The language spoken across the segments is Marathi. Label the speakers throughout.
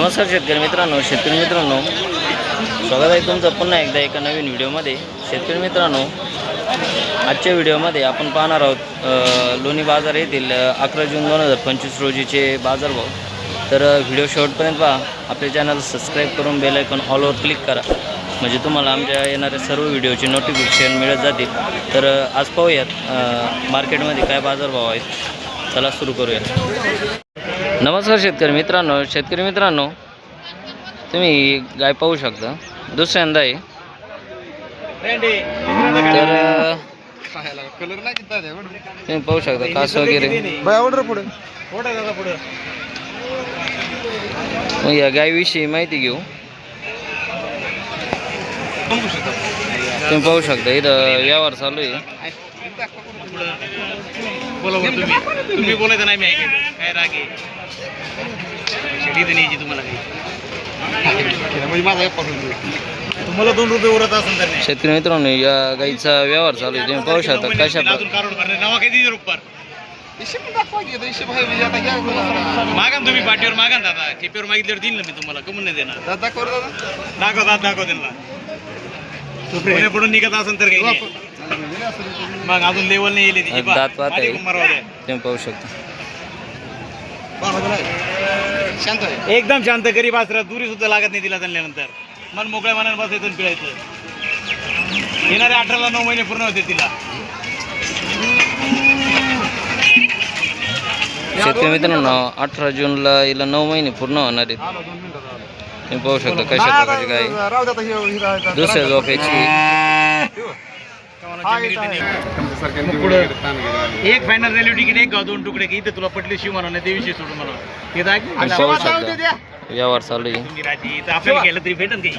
Speaker 1: नमस्कार शेतकरी मित्रांनो शेतकरी मित्रांनो. स्वागत आहे तुमचं पुन्हा एकदा एका नवीन व्हिडिओमध्ये. शेतकरी मित्रांनो आजच्या व्हिडिओमध्ये आपण पाहणार आहोत लोणी बाजार येथील अकरा जून दोन हजार पंचवीस रोजीचे बाजारभाव. तर व्हिडिओ शेवटपर्यंत पहा. आपल्या चॅनल सबस्क्राईब करून बेल आयकॉन ऑलवर क्लिक करा. म्हणजे तुम्हाला आमच्या येणाऱ्या सर्व व्हिडिओचे नोटिफिकेशन मिळत जातील. तर आज पाहूयात मार्केटमध्ये काय बाजारभाव आहेत. चला सुरू करूया नमस्कार शेतकरी मित्रांनो शेतकरी मित्रांनो तुम्ही गाय पाहू शकता. दुसऱ्यांदा आहे. तर अ,
Speaker 2: कलर नाही तिथं
Speaker 1: तुम्ही पाहू शकता कास वगैरे.
Speaker 2: बाय ऑर्डर पुढे.
Speaker 1: मग या गायविषयी माहिती घेऊ. तुम्ही पाहू शकता इथं व्यवहार चालू आहे.
Speaker 3: बोला तुम्ही. तुम्ही बोलायचं नाही मी काय राग आहे? शेती तर न्यायची तुम्हाला काही.
Speaker 2: म्हणजे माझा
Speaker 3: तुम्हाला दोन रुपये उरत असेल तर नाही.
Speaker 1: शेतकरी मित्रांनो या गाईचा व्यवहार चालू आहे. तुम्ही पाहू शकता कशा
Speaker 3: अजून नवा रुपये
Speaker 2: म्हणजे
Speaker 3: मागा ना तुम्ही पाठीवर मागा दादा. ठेपीवर मागितल्यावर देईन ना मी तुम्हाला. कमून नाही देणार.
Speaker 2: दादा दाखव
Speaker 3: दाखव दादा दाखव त्यांना. पुढे पुढून निघत असेल तर काही. मग अजून लेवल नाही येईल
Speaker 1: दात पाहत आहे.
Speaker 3: आहे
Speaker 1: तुम्ही पाहू शकता.
Speaker 2: शांत आहे
Speaker 3: एकदम शांत गरीब आसरा दुरी सुद्धा लागत नाही तिला चालल्यानंतर मन मोकळ्या मनाने बसायचं आणि पिळायचं येणारे अठराला नऊ महिने पूर्ण होते तिला
Speaker 1: शेतकरी मित्रांनो अठरा जूनला हिला नऊ महिने पूर्ण होणार आहेत तुम्ही पाहू शकता कशा प्रकारची गाय
Speaker 2: हे- हे.
Speaker 1: दुसऱ्या
Speaker 2: हा, येत आहे.
Speaker 3: एक फायनल रेल्वे तिकीट एक गाव दोन तुकडे की इथे तुला पटले शिव म्हणा नाही देवीशी सोडून म्हणा. हे
Speaker 1: पाहू शकता व्यवहार चालू आहे.
Speaker 3: आपल्याला गेलं तरी भेटन काही.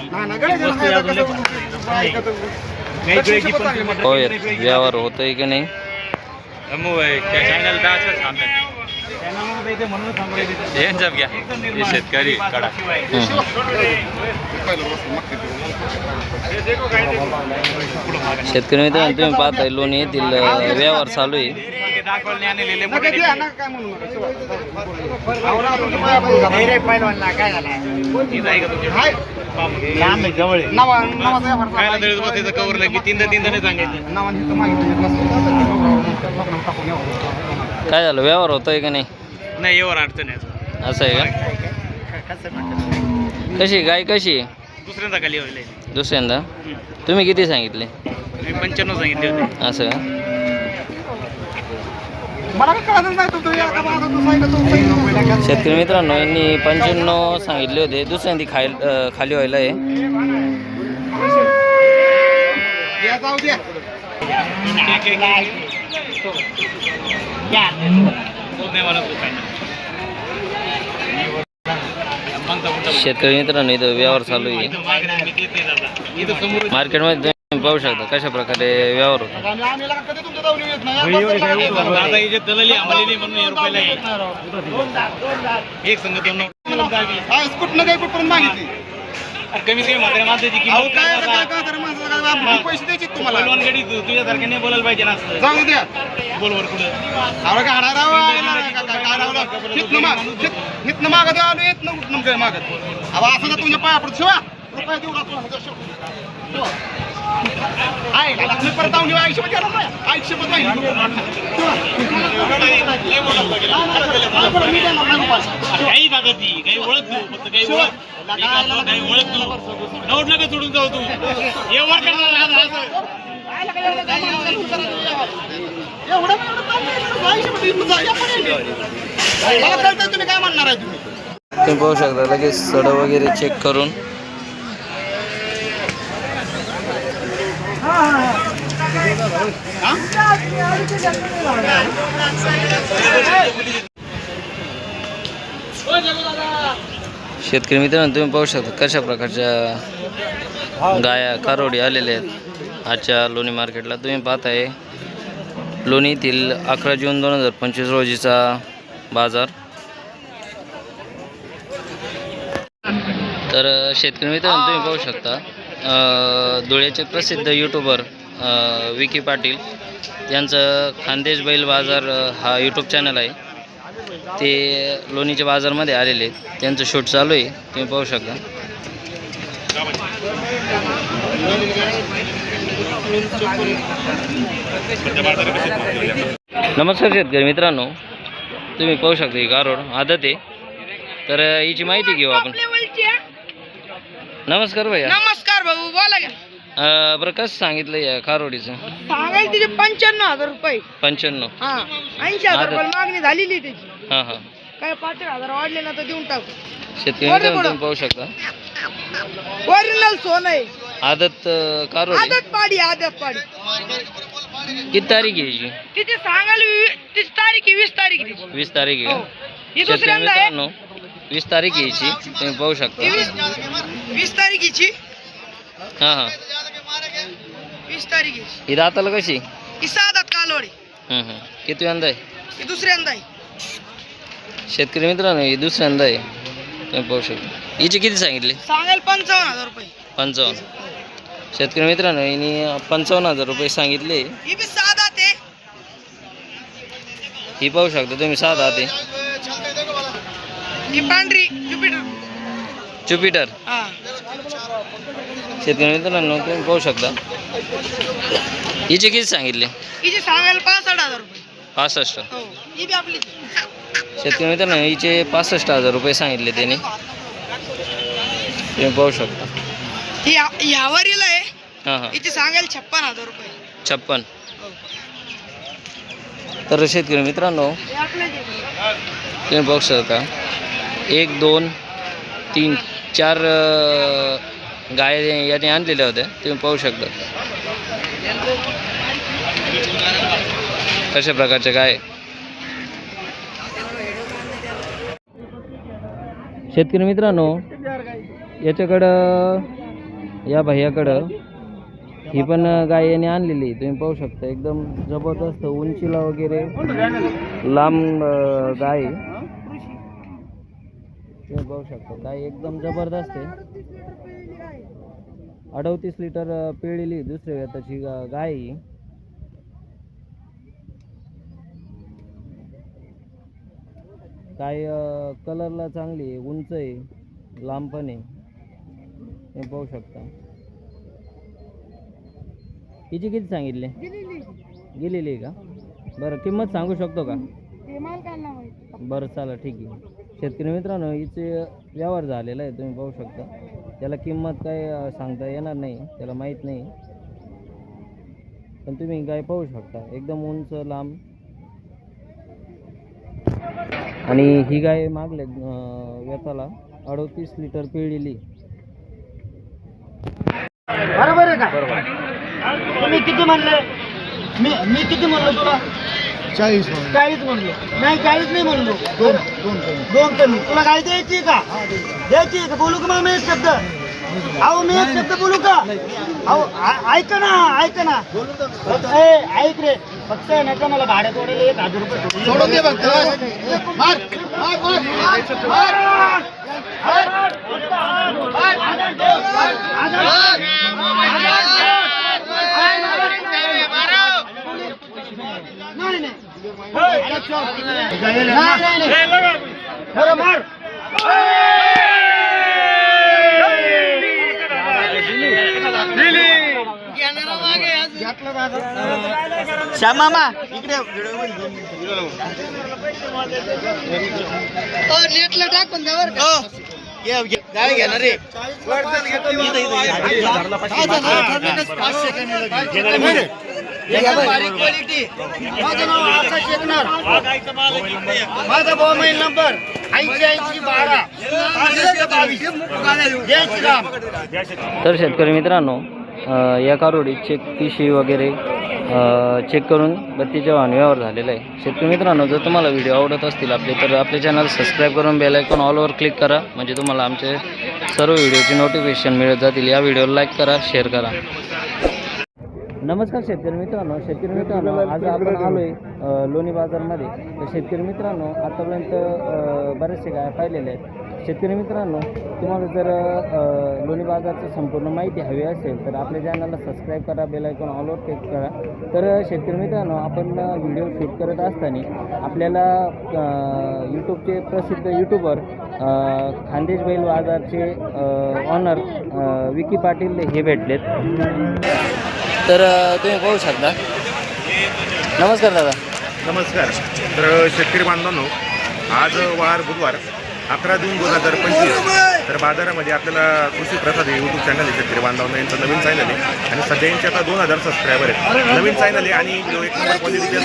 Speaker 1: व्यवहार होतोय की नाही?
Speaker 3: तिथे. एकदम निर्मळ. शेतकरी.
Speaker 1: हम्म. शेतकरी मित्रांनो तुम्ही पाहताय लोणी येथील व्यवहार चालू आहे
Speaker 2: घ्या,
Speaker 3: कवर की तीनदा तीनदा नाही
Speaker 1: काय झालं? व्यवहार होतोय का नाही?
Speaker 3: नाही एवढं अडचण आहे अजून.
Speaker 1: असं आहे का? कशी गाय कशी आहे?
Speaker 3: दुसऱ्यांदा खाली
Speaker 1: दुसऱ्यांदा? तुम्ही किती सांगितले?
Speaker 3: मी पंच्याण्णव सांगितले होते.
Speaker 1: असं का. शेतकरी मित्रांनो यांनी पंच्याण्णव सांगितले होते. दुसऱ्यांदी खाय अ, खाली व्हायला आहे. शेतकरी मित्रांनो इथं व्यवहार चालू आहे. मार्केटमध्ये तुम्ही पाहू शकता कशा प्रकारे व्यवहार होतो.
Speaker 3: एक संघ अरे कमी म्हाताऱ्या माणसाची
Speaker 2: अहो
Speaker 3: किंमत
Speaker 2: काय
Speaker 3: काय
Speaker 2: काय तर माणसाला काय? आपण पैसे द्यायचे का तुम्हाला?
Speaker 3: बोलवान गडी तुझ्यासारख्या नाही बोलायला पाहिजे ना असं.
Speaker 2: जाऊ द्या.
Speaker 3: बोलवर कुठं.
Speaker 2: अरे काय हाडा राव हितनं माग हित- हितनं मागत आलो येत ना कुठनं काय मागत अहो असं तर तुमच्या पाया पडत शिवा रुपये देऊ का तुला? शिवा. शिवा. आहे परत.
Speaker 3: काही ती काही ओळख फक्त काही ओळख काही ओळख तू नोट नका सोडून जाऊ तू एवढं
Speaker 2: तुम्ही काय म्हणणार आहे तुम्ही
Speaker 1: तुम्ही पाहू शकता लगेच सड वगैरे चेक करून शेतकरी मित्रांनो तुम्ही पाहू शकता कशा प्रकारच्या गाया कारोडी आलेल्या आहेत. आजच्या लोणी मार्केटला तुम्ही पाहताय येथील अकरा जून दोन हजार पंचवीस रोजीचा बाजार. तर शेतकरी मित्रांनो तुम्ही पाहू शकता धुळ्याचे प्रसिद्ध यूट्यूबर विकी पाटील यांचं खानदेश बैल बाजार हा यूट्यूब चॅनल आहे. ते लोणीच्या बाजारमध्ये आलेले आहेत. त्यांचं शूट चालू आहे. तुम्ही पाहू शकता. नमस्कार शेतकरी मित्रांनो. तुम्ही पाहू शकता ही गारोड आदत आहे. तर हिची माहिती घेऊ आपण. नमस्कार भैया.
Speaker 4: नमस्कार भाऊ बोला
Speaker 1: अ, बरं कसं सांगितलं या खारोडीचं?
Speaker 4: सांगायला तिचे पंच्याण्णव हजार रुपये.
Speaker 1: पंच्याण्णव.
Speaker 4: हा ऐंशी हजार रुपये मागणी झालेली आहे त्याची.
Speaker 1: हां हां.
Speaker 4: काय पाच हजार वाढले ना तर देऊन टाकू.
Speaker 1: शेतकरी
Speaker 4: बरं,
Speaker 1: मित्रांनो
Speaker 4: बरं.
Speaker 1: तुम्ही पाहू शकता.
Speaker 4: ओरिजिनल सोनं आहे.
Speaker 1: आदत अ, कारोडी
Speaker 4: आदत पाडी आदत पाडी.
Speaker 1: किती तारीख आहे
Speaker 4: तिथे सांगायला वी- तिची तारीख आहे वीस तारीख आहे तिची.
Speaker 1: वीस तारीख आहे
Speaker 4: हो
Speaker 1: का?
Speaker 4: ही.
Speaker 1: शेतकरी
Speaker 4: दुसऱ्यांदा आहे.
Speaker 1: मित्रांनो वीस तारीख आहे हिची तुम्ही पाहू शकता.
Speaker 4: वीस वीस तारखेची
Speaker 1: हां हां.
Speaker 4: वीस तारखेची
Speaker 1: ही दाताला कशी?
Speaker 4: ही साधात.
Speaker 1: किती यंदा आहे?
Speaker 4: ही दुसऱ्यांदा आहे.
Speaker 1: शेतकरी मित्रांनो ही दुसऱ्यांदा आहे. तुम्ही पाहू शकता. हिचे किती सांगितले?
Speaker 4: सांगायला पंचावन्न हजार रुपये.
Speaker 1: पंचावन्न. शेतकरी मित्रांनो हिने पंचावन्न हजार रुपये सांगितले.
Speaker 4: ही बी साधात आहे.
Speaker 1: ही पाहू शकता तुम्ही साधा ते
Speaker 4: ही पांढरी ज्युपिटर हा.
Speaker 1: शेतकरी मित्रांनो तुम्ही पाहू शकता. हिचे किती सांगितले?
Speaker 4: हिची सांगायला पासष्ट हजार रुपये.
Speaker 1: पासष्ट.
Speaker 4: हो ही बी आपली
Speaker 1: शेतकरी मित्रांनो हिचे पासष्ट हजार रुपये सांगितले त्याने. तुम्ही पाहू शकता.
Speaker 4: ही ह्यावरील आहे.
Speaker 1: हां हां.
Speaker 4: हिची सांगायला छप्पन हजार रुपये.
Speaker 1: छप्पन.
Speaker 4: हो.
Speaker 1: तर शेतकरी मित्रांनो
Speaker 4: हे आपलं.
Speaker 1: तुम्ही बघू शकता. एक दोन तीन चार अ, गाय याने आणलेल्या होत्या तुम्ही पाहू शकता. कशा प्रकारच्या गाय. शेतकरी मित्रांनो याच्याकडं या भैयाकडं ही पण गाय याने आणलेली तुम्ही पाहू शकता. एकदम जबरदस्त उंचीला वगैरे लांब गाय तुम्ही पाहू शकता. गाय एकदम जबरदस्त आहे. अडतीस लिटर पिळलेली दुसऱ्या व्यताची गाय ही. अ, कलरला चांगली आहे उंच आहे लांब पण आहे. तुम्ही पाहू शकता. हिची किती सांगितले? गेलेली. आहे का? बरं किंमत सांगू शकतो का. बरं चालेल ठीक आहे. शेतकरी मित्रांनो हिचे व्यवहार झालेला आहे तुम्ही पाहू शकता. त्याला किंमत काय सांगता येणार नाही त्याला माहीत नाही. पण तुम्ही गाय पाहू शकता एकदम उंच लांब. आणि ही गाय मागले व्यताला अडतीस लिटर पिळलेली
Speaker 5: बरोबर आहे का? तुम्ही किती म्हणले? मी मी किती म्हणलो तुला? चाळीस चाळीस म्हणलो. नाही चाळीस नाही म्हणलो. दोन दोन दोन कमी. तुला काय द्यायची का? द्यायची का? बोलू का मग मी एक शब्द? अहो मी एक शब्द बोलू का? अहो ऐक ना ऐक ना. ए, ऐक रे. फक्त आहे ना का मला भाड्यात ओढेल एक हजार रुपये सोडून दे फक्त. मार मार मार. मार नाही नाही नाही नाही बरं मार श्यामामा इकडे. नेटला टाक पण त्यावर काय घेणार रे. बारीक क्वालिटी माझं नाव आकाश एकनार माझा मोबाईल नंबर ऐंशी ऐंशी बारा. जय श्रीराम.
Speaker 1: तर शेतकरी मित्रांनो या कारोडी चेक पिशी वगैरे चेक करून बत्तीच्या वाहन व्यवहार झालेला आहे. शेतकरी मित्रांनो जर तुम्हाला व्हिडिओ आवडत असतील आपले तर आपले चॅनल सबस्क्राईब करून बेल आयकॉन ऑलवर क्लिक करा. म्हणजे तुम्हाला आमचे सर्व व्हिडिओची नोटिफिकेशन मिळत जातील. या व्हिडिओला लाईक करा शेअर करा. नमस्कार शेतकरी मित्रांनो शेतकरी मित्रांनो आज आपण आलो आहे लोणी बाजारमध्ये. तर शेतकरी मित्रांनो आतापर्यंत बरेचसे गाय पाहिलेले आहेत. शेतकरी मित्रांनो तुम्हाला जर लोणी बाजारची संपूर्ण माहिती हवी असेल तर आपल्या चॅनलला सबस्क्राईब करा बेल आयकॉन ऑलवर क्लिक करा. तर शेतकरी मित्रांनो आपण व्हिडिओ शूट करत असताना आपल्याला यूट्यूबचे प्रसिद्ध यूट्यूबर खानदेश बैल बाजारचे ऑनर विकी पाटील हे भेटलेत. तर तुम्ही पाहू शकता. नमस्कार दादा.
Speaker 6: नमस्कार. तर शेतकरी बांधवांनो आज वार बुधवार अकरा जून दोन हजार पंचवीस. तर बाजारामध्ये आपल्याला कृषी प्रसाद हे यूट्यूब चॅनल आहे शेतकरी बांधवांना. यांचं नवीन चॅनल आहे. आणि सध्या यांचे आता दोन हजार सबस्क्रायबर आहेत. नवीन चॅनल आहे आणि एक नंबर क्वालिटीचे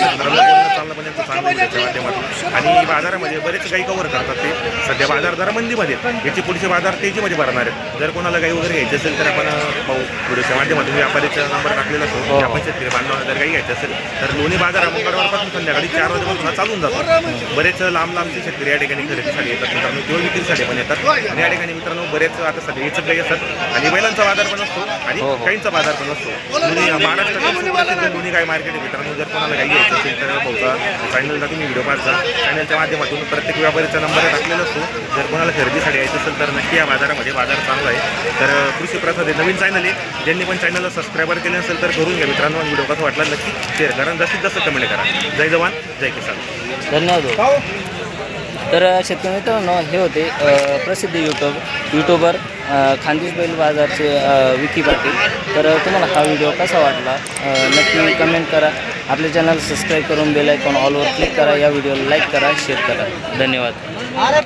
Speaker 6: चालणं पण चांगलं त्याच्या माध्यमातून आणि बाजारामध्ये बरेच काही कव्हर करतात ते. सध्या बाजार दर मंदीमध्ये. याची पुढचे बाजार तेजीमध्ये भरणार आहेत. जर कोणाला काही वगैरे घ्यायचे असेल तर आपण पाहू. व्हिडिओच्या माध्यमातून व्यापारीचा नंबर टाकलेला असतो.
Speaker 1: हो.
Speaker 6: आपण शेतकरी बांधवांना जर काही घ्यायचं असेल तर लोणी बाजार हा मंगळवारपासून संध्याकाळी चार वाजेपासून हा चालून जातो. बरेच लांब लांबचे शेतकरी या ठिकाणी खरेदीसाठी येतात. मित्रांनो किंवा विक्रीसाठी पण येतात. आणि या ठिकाणी मित्रांनो बरेच आता सध्या याचं काही असतात. आणि बैलांचा बाजार पण असतो आणि
Speaker 1: हो, हो.
Speaker 6: काहींचा बाजार पण असतो. लोणी महाराष्ट्रातील सुप्रसिद्ध लोणी काय मार्केट आहे मित्रांनो. जर कोणाला काही घ्यायचं असेल तर बहुधा चॅनलला तुम्ही व्हिडिओ पाहता चॅनलच्या माध्यमातून प्रत्येक व्यापारीचा नंबर टाकलेला असतो. जर कोणाला खरेदीसाठी यायचं असेल तर नक्की या बाजारामध्ये बाजार चांगला आहे. तर कृषी प्रसाद हे नवीन चॅनल आहे. ज्यांनी पण चॅनलला सबस्क्राईबर केले असेल तर करून घ्या मित्रांनो. व्हिडिओ कसा वाटला नक्की शेअर करा. आणि जास्तीत जास्त कमेंट करा. जय जवान जय किसान.
Speaker 1: धन्यवाद भाऊ. तर शेतकरी मित्रांनो हे होते प्रसिद्ध यूट्यूब यूट्यूबर खानदेश बैल बाजारचे विकी पाटील. तर तुम्हाला हा व्हिडिओ कसा वाटला? नक्की कमेंट करा. आपल्या चॅनल सबस्क्राईब करून बेल आयकॉन ऑलवर क्लिक करा. या व्हिडिओला लाईक करा शेअर करा. धन्यवाद.